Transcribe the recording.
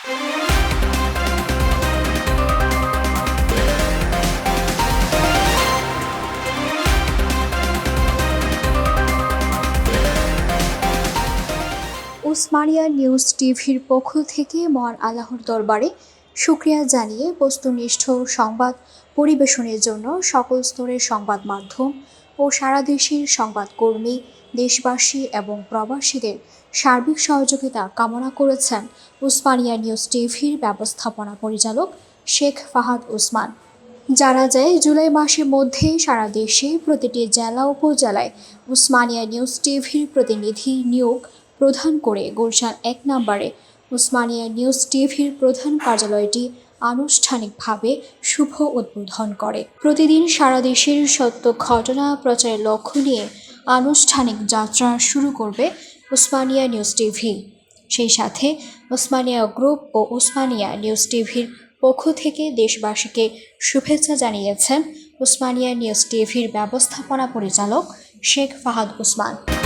Osmania news টিভির পক্ষ থেকে মহান আল্লাহর দরবারে শুক্রিয়া জানিয়ে বস্তুনিষ্ঠ সংবাদ পরিবেশনের জন্য সকল স্তরের সংবাদ মাধ্যম ও সারা দেশের সংবাদকর্মী, দেশবাসী এবং প্রবাসীদের সার্বিক সহযোগিতা কামনা করেছেন উসমানিয়া নিউজ টিভির ব্যবস্থাপনা পরিচালক শেখ ফাহাদ ওসমান জানা যায়, জুলাই মাসের মধ্যে সারা দেশে প্রতিটি জেলা উপজেলায় উসমানিয়া নিউজ টিভির প্রতিনিধি নিয়োগ প্রদান করে গুলশান এক নম্বরে। উসমানিয়া নিউজ টিভির প্রধান কার্যালয়টি আনুষ্ঠানিকভাবে শুভ উদ্বোধন করে। প্রতিদিন সারা দেশের সত্য ঘটনা প্রচারের লক্ষ্য নিয়ে আনুষ্ঠানিক যাত্রা শুরু করবে উসমানিয়া নিউজ টিভি। সেই সাথে ওসমানিয়া গ্রুপ ও ওসমানিয়া নিউজ টিভির পক্ষ থেকে দেশবাসীকে শুভেচ্ছা জানিয়েছেন ওসমানিয়া নিউজ টিভির ব্যবস্থাপনা পরিচালক শেখ ফাহাদ ওসমান।